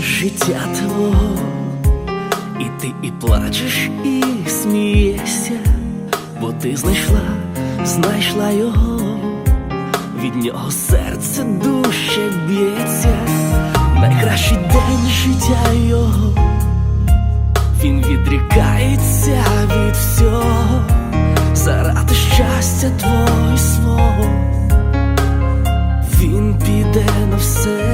життя твого, і ти і плачеш, і смієшся, бо ти знайшла, знайшла його, від нього серце душе б'ється, найкращий день життя його, він відрікається від всього, заради щастя твого і свого. Він піде на все.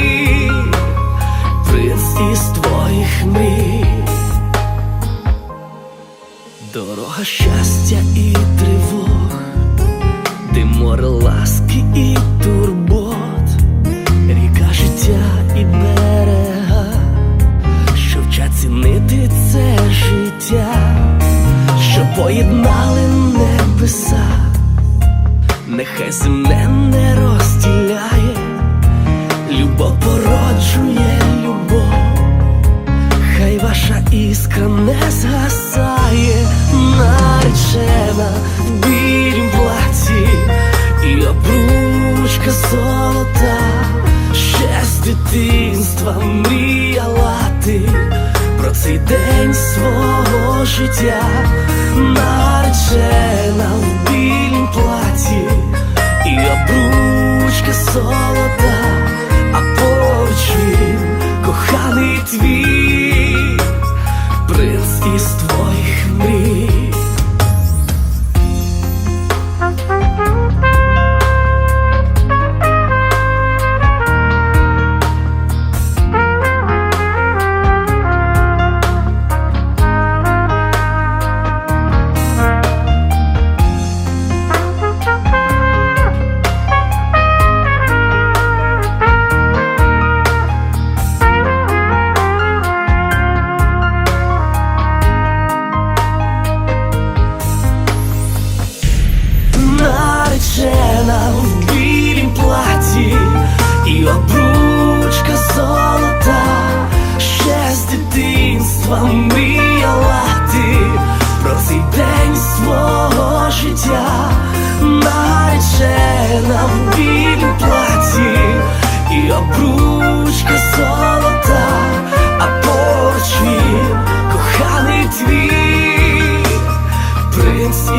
Дорога щастя і тривог, де море ласки і турбот, ріка життя і берега, що вчать цінити це життя, що поєднали небеса, нехай земне не розділяє, любов породжує любов. Хай ваша іскра не згасає, наречена в білім платі і обручка золота, ще з дитинства мріяла ти про цей день свого життя, наречена в білім платі і обручка золота,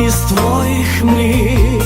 із твоїх мрій.